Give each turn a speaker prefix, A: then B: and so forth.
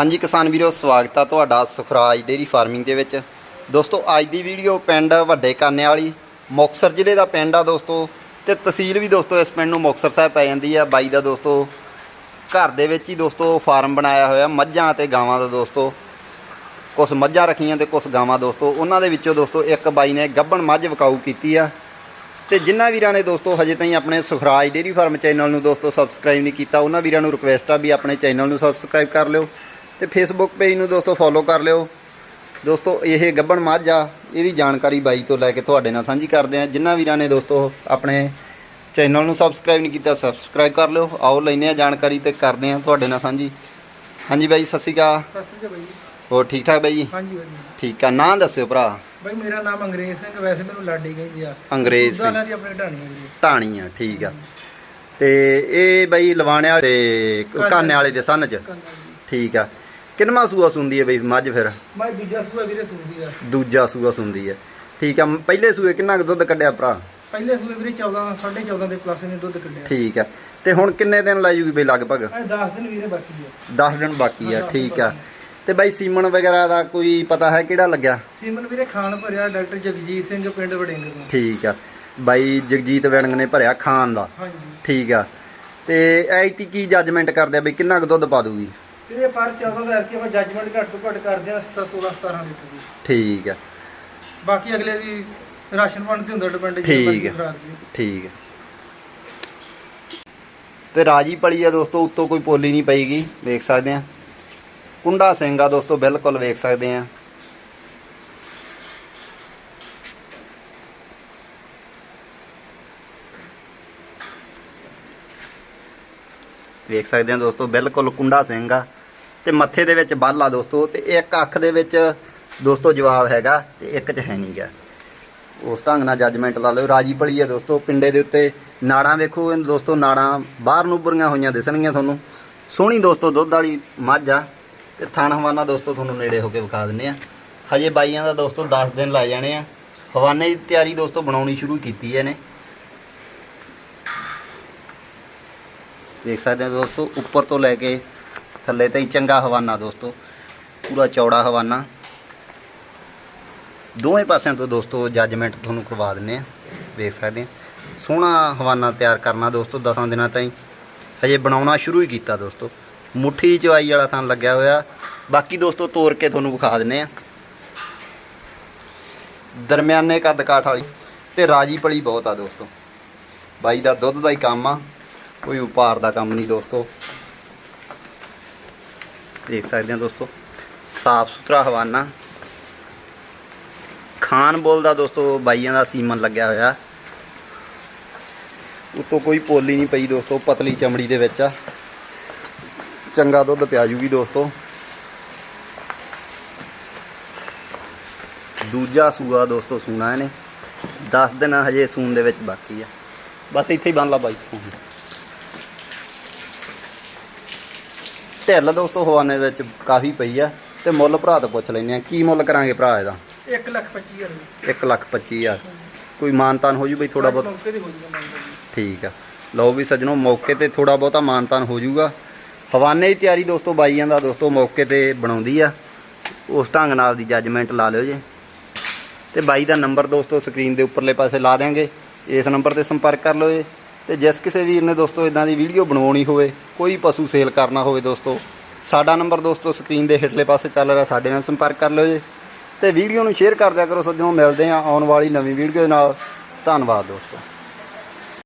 A: ਹਾਂਜੀ ਕਿਸਾਨ ਵੀਰੋ, ਸਵਾਗਤ ਆ ਤੁਹਾਡਾ ਸੁਖਰਾਜ ਡੇਰੀ ਫਾਰਮਿੰਗ ਦੇ ਵਿੱਚ। ਦੋਸਤੋ, ਅੱਜ ਦੀ ਵੀਡੀਓ ਪਿੰਡ ਵੱਡੇ ਕਾਨੇ ਵਾਲੀ, ਮੁਕਤਸਰ ਜ਼ਿਲ੍ਹੇ ਦਾ ਪਿੰਡ ਆ ਦੋਸਤੋ, ਤੇ ਤਹਿਸੀਲ ਵੀ ਦੋਸਤੋ ਇਸ ਪਿੰਡ ਨੂੰ ਮੁਕਤਸਰ ਸਾਹਿਬ ਪੈ ਜਾਂਦੀ ਆ। ਬਾਈ ਦਾ ਦੋਸਤੋ, ਘਰ ਦੇ ਵਿੱਚ ਹੀ ਦੋਸਤੋ ਫਾਰਮ ਬਣਾਇਆ ਹੋਇਆ, ਮੱਝਾਂ ਤੇ ਗਾਵਾਂ ਦਾ ਦੋਸਤੋ। ਕੁਝ ਮੱਝਾਂ ਰੱਖੀਆਂ ਤੇ ਕੁਝ ਗਾਵਾਂ ਦੋਸਤੋ। ਉਹਨਾਂ ਦੇ ਵਿੱਚੋਂ ਦੋਸਤੋ ਇੱਕ ਬਾਈ ਨੇ ਗੱਭਣ ਮੱਝ ਵਿਕਾਊ ਕੀਤੀ ਆ। ਤੇ ਜਿਨ੍ਹਾਂ ਵੀਰਾਂ ਨੇ ਦੋਸਤੋ ਹਜੇ ਤਾਈਂ ਆਪਣੇ ਸੁਖਰਾਜ ਡੇਰੀ ਫਾਰਮ ਚੈਨਲ ਨੂੰ ਦੋਸਤੋ ਸਬਸਕ੍ਰਾਈਬ ਨਹੀਂ ਕੀਤਾ, ਉਹਨਾਂ ਵੀਰਾਂ ਨੂੰ ਰਿਕੁਐਸਟ ਆ ਵੀ ਆਪਣੇ ਚੈਨਲ ਨੂੰ ਸਬਸਕ੍ਰਾਈਬ ਕਰ ਲਿਓ। ਤੇ ਫੇਸਬੁੱਕ ਪੇਜ ਨੂੰ ਦੋਸਤੋ ਫੋਲੋ ਕਰ ਲਿਓ। ਦੋਸਤੋ ਇਹ ਗੱਭਣ ਮੱਝ ਆ ਇਹਦੀ ਜਾਣਕਾਰੀ ਬਾਈ ਤੋਂ ਲੈ ਕੇ ਤੁਹਾਡੇ ਨਾਲ ਸਾਂਝੀ ਕਰਦੇ ਆ ਜਿਨ੍ਹਾਂ ਵੀਰਾਂ ਨੇ ਦੋਸਤੋ ਆਪਣੇ ਚੈਨਲ ਨੂੰ ਸਬਸਕ੍ਰਾਈਬ ਨਹੀਂ ਕੀਤਾ ਸਬਸਕ੍ਰਾਈਬ ਕਰ ਲਿਓ। ਆਓ ਲੈਨੇ ਆ ਜਾਣਕਾਰੀ ਤੇ ਕਰਦੇ ਆ ਤੁਹਾਡੇ ਨਾਲ ਸਾਂਝੀ। ਹਾਂਜੀ ਬਾਈ ਸਤਿ ਸ਼੍ਰੀ ਅਕਾਲ।
B: ਸਤਿ ਸ਼੍ਰੀ ਅਕਾਲ ਬਾਈ
A: ਹੋਰ ਠੀਕ ਠਾਕ ਬਾਈ ਜੀ?
B: ਹਾਂਜੀ ਬਾਈ
A: ਠੀਕ ਆ ਨਾਂ ਦੱਸਿਓ ਭਰਾ।
B: ਬਾਈ ਮੇਰਾ ਨਾਮ ਅੰਗਰੇਜ਼ ਸਿੰਘ ਵੈਸੇ ਮੈਨੂੰ ਲਾਡੀ ਕਹਿੰਦੇ ਆ।
A: ਅੰਗਰੇਜ਼ ਸਿੰਘ।
B: ਦੀ ਆਪਣੇ ਢਾਣੀਆਂ ਜੀ
A: ਢਾਣੀ ਆ ਠੀਕ ਆ। ਤੇ ਇਹ ਬਈ ਲਵਾਣਿਆ ਤੇ ਕਾਨੇ ਵਾਲੇ ਦੇ ਸੰਨ ਚ। ਠੀਕ ਆ। ਕਿੰਨਵਾਂ ਸੂਆ ਸੁੰਦੀ ਹੈ ਬਈ ਮੱਝ ਫਿਰ?
B: ਮੈਂ ਦੂਜਾ ਸੂਆ ਵੀਰੇ ਸੁਣਦੀ ਆ।
A: ਦੂਜਾ ਸੂਆ ਸੁੰਦੀ ਹੈ। ਠੀਕ ਆ ਪਹਿਲੇ ਸੂਏ ਕਿੰਨਾ ਕੁ ਦੁੱਧ ਕੱਢਿਆ ਭਰਾ?
B: ਪਹਿਲੇ ਸੂਏ ਵੀਰੇ 14 14.5 ਦੇ ਪਲੱਸ ਨੇ ਦੁੱਧ ਕੱਢਿਆ।
A: ਠੀਕ ਆ ਤੇ ਹੁਣ ਕਿੰਨੇ ਦਿਨ ਲੈ ਜੂਗੀ ਬਈ ਲਗਭਗ?
B: ਇਹ 10 ਦਿਨ ਵੀਰੇ ਬਾਕੀ ਆ।
A: 10 ਦਿਨ ਬਾਕੀ ਆ ਠੀਕ ਆ। ਤੇ ਬਾਈ ਸੀਮਨ ਵਗੈਰਾ ਦਾ ਕੋਈ ਪਤਾ ਹੈ ਕਿਹੜਾ ਲੱਗਿਆ?
B: ਸੀਮਨ ਵੀਰੇ ਖਾਨ ਭਰਿਆ ਡਾਕਟਰ ਜਗਜੀਤ ਸਿੰਘ ਪਿੰਡ ਵੜਿੰਗ ਤੋਂ।
A: ਠੀਕ ਆ ਬਾਈ ਜਗਜੀਤ ਵੈਣਗ ਨੇ ਭਰਿਆ ਖਾਨ ਦਾ।
B: ਹਾਂਜੀ।
A: ਠੀਕ ਆ ਤੇ ਐਤੀ ਕੀ ਜੱਜਮੈਂਟ ਕਰਦੇ ਆ ਬਈ ਕਿੰਨਾ ਕੁ ਦੁੱਧ ਪਾ ਦੂਗੀ?
B: ਵੀਰੇ ਪਰ 14 ਦਾ ਐਰਕੀ ਆਪਾਂ ਜੱਜਮੈਂਟ ਘੱਟ ਤੋਂ ਘੱਟ ਕਰਦੇ ਆ 16 17 ਲੀਟਰ ਦੀ
A: ਠੀਕ ਆ।
B: ਬਾਕੀ ਅਗਲੇ ਦੀ ਰਾਸ਼ਨ ਪਾਣੀ ਤੇ ਹੁੰਦਾ ਡਿਪੈਂਡ
A: ਠੀਕ ਹੈ। ਠੀਕ ਹੈ ਤੇ ਰਾਜੀ ਪਲੀ ਆ ਦੋਸਤੋ ਉੱਤੋਂ ਕੋਈ ਪੋਲੀ ਨਹੀਂ ਪਈਗੀ ਵੇਖ ਸਕਦੇ ਆ ਕੁੰਡਾ ਸਿੰਘ ਆ ਦੋਸਤੋ ਬਿਲਕੁਲ ਵੇਖ ਸਕਦੇ ਆ ਵੇਖ ਸਕਦੇ ਆ ਦੋਸਤੋ ਬਿਲਕੁਲ ਕੁੰਡਾ ਸਿੰਘ ਆ। ਤੇ ਮੱਥੇ ਦੇ ਵਿੱਚ ਬੱਲ ਆ ਦੋਸਤੋ, ਤੇ ਇੱਕ ਅੱਖ ਦੇ ਵਿੱਚ ਦੋਸਤੋ ਜਵਾਬ ਹੈਗਾ ਤੇ ਇੱਕ 'ਚ ਹੈ ਨਹੀਂਗਾ ਉਸ ਢੰਗ ਨਾਲ ਜੱਜਮੈਂਟ ਲਾ ਲਿਓ, ਰਾਜੀ ਭਲੀ ਹੈ ਦੋਸਤੋ, ਪਿੰਡੇ ਦੇ ਉੱਤੇ ਨਾੜਾਂ ਵੇਖੋ ਦੋਸਤੋ ਨਾੜਾਂ ਬਾਹਰ ਨੂੰ ਉੱਭਰੀਆਂ ਹੋਈਆਂ ਦਿਸਣਗੀਆਂ ਤੁਹਾਨੂੰ। ਸੋਹਣੀ ਦੋਸਤੋ, ਦੁੱਧ ਵਾਲੀ ਮੱਝ ਆ, ਤੇ ਥਣ ਹਵਾਨਾ ਦੋਸਤੋ ਤੁਹਾਨੂੰ ਨੇੜੇ ਹੋ ਕੇ ਵਿਖਾ ਦਿੰਨੇ ਆ। ਹਜੇ ਬਾਈਆਂ ਦਾ ਦੋਸਤੋ 10 ਦਿਨ ਲੱਗ ਜਾਣੇ ਆ। ਹਵਾਨੇ ਦੀ ਤਿਆਰੀ ਦੋਸਤੋ ਬਣਾਉਣੀ ਸ਼ੁਰੂ ਕੀਤੀ ਹੈ ਨੇ ਦੇਖ ਸਕਦੇ ਹੋ ਦੋਸਤੋ, ਉੱਪਰ ਤੋਂ ਲੈ ਕੇ ਥੱਲੇ ਤਾਈਂ ਚੰਗਾ ਹਵਾਨਾ ਦੋਸਤੋ, ਪੂਰਾ ਚੌੜਾ ਹਵਾਨਾ। ਦੋਵੇਂ ਪਾਸਿਆਂ ਤੋਂ ਦੋਸਤੋ ਜੱਜਮੈਂਟ ਤੁਹਾਨੂੰ ਕਰਵਾ ਦਿੰਨੇ ਆ ਵੇਖ ਸਕਦੇ ਆ ਸੋਹਣਾ ਹਵਾਨਾ ਤਿਆਰ ਕਰਨਾ ਦੋਸਤੋ 10 ਦਿਨਾਂ ਤਾਈਂ। ਹਜੇ ਬਣਾਉਣਾ ਸ਼ੁਰੂ ਹੀ ਕੀਤਾ ਦੋਸਤੋ। ਮੁੱਠੀ ਚਵਾਈ ਵਾਲਾ ਥਾਂ ਲੱਗਿਆ ਹੋਇਆ। ਬਾਕੀ ਦੋਸਤੋ ਤੋੜ ਕੇ ਤੁਹਾਨੂੰ ਵਿਖਾ ਦਿੰਨੇ ਆ ਦਰਮਿਆਨੇ ਕੱਦ ਕਾਠ ਵਾਲੀ ਤੇ ਰਾਜੀ ਪਲੀ ਬਹੁਤ ਆ ਦੋਸਤੋ। ਬਾਈ ਦਾ ਦੁੱਧ ਦਾ ਹੀ ਕੰਮ ਆ, ਕੋਈ ਉਪਾਰ ਦਾ ਕੰਮ ਨਹੀਂ ਦੋਸਤੋ। ਦੇਖ ਸਕਦੇ ਆ ਦੋਸਤੋ, ਸਾਫ਼ ਸੁਥਰਾ ਹਵਾਨਾ। ਖਾਨ ਬੋਲਦਾ ਦੋਸਤੋ, ਬਾਈਆਂ ਦਾ ਸੀਮਨ ਲੱਗਿਆ ਹੋਇਆ। ਉੱਤੋਂ ਕੋਈ ਪੋਲੀ ਨਹੀਂ ਪਈ ਦੋਸਤੋ, ਪਤਲੀ ਚਮੜੀ ਦੇ ਵਿੱਚ ਆ। ਚੰਗਾ ਦੁੱਧ ਪਿਆ ਜੂਗੀ ਦੋਸਤੋ। ਦੂਜਾ ਸੂਆ ਦੋਸਤੋ ਸੂਣਾ ਇਹਨੇ। 10 ਦਿਨ ਹਜੇ ਸੂਣ ਦੇ ਵਿੱਚ ਬਾਕੀ ਆ। ਬਸ ਇੱਥੇ ਹੀ ਬੰਨ ਲਾ ਬਾਈ। ਢਿੱਲ ਦੋਸਤੋ ਹਵਾਨੇ ਵਿੱਚ ਕਾਫੀ ਪਈ ਆ। ਤੇ ਮੁੱਲ ਭਰਾ ਤੋਂ ਪੁੱਛ ਲੈਨੇ ਆ ਕੀ ਮੁੱਲ ਕਰਾਂਗੇ ਭਰਾ ਇਹਦਾ?
B: 1 ਲੱਖ 25 ਹਜ਼ਾਰ।
A: 1 ਲੱਖ 25 ਹਜ਼ਾਰ। ਕੋਈ ਮਾਨਤਾਨ ਹੋ ਜੂ ਬਈ ਥੋੜਾ ਬਹੁਤ?
B: ਜੂਗਾ
A: ਠੀਕ ਆ। ਲਓ ਵੀ ਸੱਜਣੋ ਮੌਕੇ ਤੇ ਥੋੜਾ ਬਹੁਤਾ ਮਾਨਤਾਨ ਹੋ ਜਾਊਗਾ ਹਵਾਨੇ ਦੀ ਤਿਆਰੀ ਦੋਸਤੋ ਬਾਈਆਂ ਦਾ ਦੋਸਤੋ ਮੌਕੇ ਤੇ ਬਣਾਉਂਦੀ ਆ। ਉਸ ਢੰਗ ਨਾਲ ਦੀ ਜੱਜਮੈਂਟ ਲਾ ਲਿਓ ਜੇ। ਤੇ ਬਾਈ ਦਾ ਨੰਬਰ ਦੋਸਤੋ ਸਕਰੀਨ ਦੇ ਉੱਪਰਲੇ ਪਾਸੇ ਲਾ ਦਿਆਂਗੇ। ਇਸ ਨੰਬਰ ਤੇ ਸੰਪਰਕ ਕਰ ਲਿਓ ਜੇ। ਤੇ ਜਿਸ ਕਿਸੇ ਵੀਰ ਨੇ ਦੋਸਤੋ ਇਦਾਂ ਦੀ ਵੀਡੀਓ ਬਣਾਉਣੀ ਹੋਵੇ, ਕੋਈ ਪਸ਼ੂ ਸੇਲ ਕਰਨਾ ਹੋਵੇ ਦੋਸਤੋ, ਸਾਡਾ ਨੰਬਰ ਦੋਸਤੋ ਸਕਰੀਨ ਦੇ ਹੇਠਲੇ ਪਾਸੇ ਚੱਲ ਰਿਹਾ, ਸਾਡੇ ਨਾਲ ਸੰਪਰਕ ਕਰ ਲਿਓ ਜੇ। ਤੇ ਵੀਡੀਓ ਨੂੰ ਸ਼ੇਅਰ ਕਰ ਦਿਆ ਕਰੋ ਸੱਜਣੋ ਮਿਲਦੇ ਆ ਆਉਣ ਵਾਲੀ ਨਵੀਂ ਵੀਡੀਓ ਦੇ ਨਾਲ, ਧੰਨਵਾਦ ਦੋਸਤੋ।